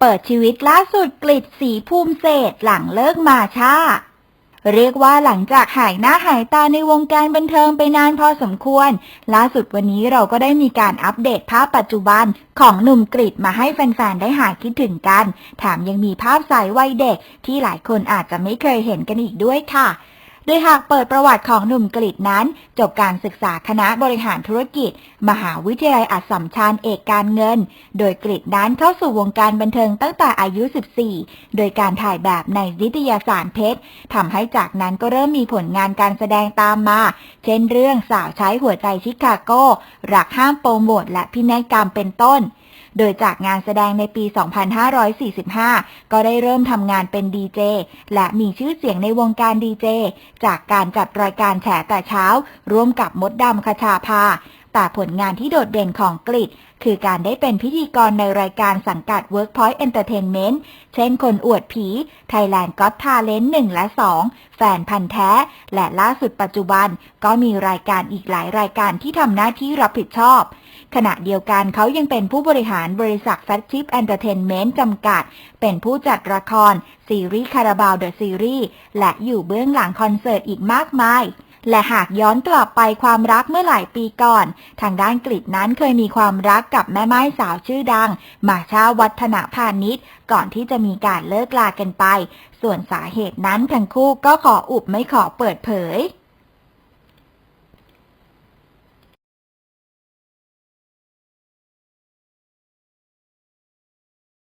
เปิดชีวิตล่าสุดกลิดสีภูมิเศษหลังเลิกมาช่า เรียกว่าหลังจากหายหน้าหายตาในวงการบันเทิงไปนานพอสมควร ล่าสุดวันนี้เราก็ได้มีการอัปเดตภาพปัจจุบันของหนุ่มกริดมาให้แฟนๆ ได้หายคิดถึงกัน แถมยังมีภาพสายวัยเด็กที่หลายคนอาจจะไม่เคยเห็นกันอีกด้วยค่ะ โดยหากเปิดประวัติของหนุ่มกฤษนั้น จบการศึกษาคณะบริหารธุรกิจ มหาวิทยาลัยอัสสัมชัญเอกการเงิน โดยกฤษนั้นเข้าสู่วงการบันเทิงตั้งแต่อายุ 14 โดยการถ่ายแบบในนิตยสารเพชรทำให้จากนั้นก็เริ่มมีผลงานการแสดงตามมา เช่นเรื่องสาวใช้หัวใจชิคาโก้รักห้ามโปรโมทและพินัยกรรมเป็นต้น โดยจากงานแสดงในปี 2545 ก็ได้เริ่มทำงานเป็นดีเจ และมีชื่อเสียงในวงการดีเจ จากการจัดรายการแฉแต่เช้า ร่วมกับมดดำคชาภาแต่ผลงานที่โดดเด่นของกริดคือการได้เป็นพิธีกรในรายการสังกัด Workpoint Entertainment เช่นคนอวดผี Thailand Got Talent 1 และ 2 แฟนพันธ์แท้ และล่าสุดปัจจุบัน ก็มีรายการอีกหลายรายการที่ทำหน้าที่รับผิดชอบ ขณะเดียวกันเขายังเป็นผู้บริหารบริษัท f a t c h i p Entertainment จำกัด เป็นผู้จัดละคร ซีรีส์คาราบาวเดอะซีรีส์และอยู่เบื้องหลังคอนเสิร์ตอีกมากมาย และหากย้อนกลับไปความรักเมื่อหลายปีก่อน ทางด้านกฤษนั้นเคยมีความรักกับแม่ไม้สาวชื่อดัง มาชาวัฒนพาณิชย์ ก่อนที่จะมีการเลิกลากันไป ส่วนสาเหตุนั้นทั้งคู่ก็ขออุบไม่ขอเปิดเผย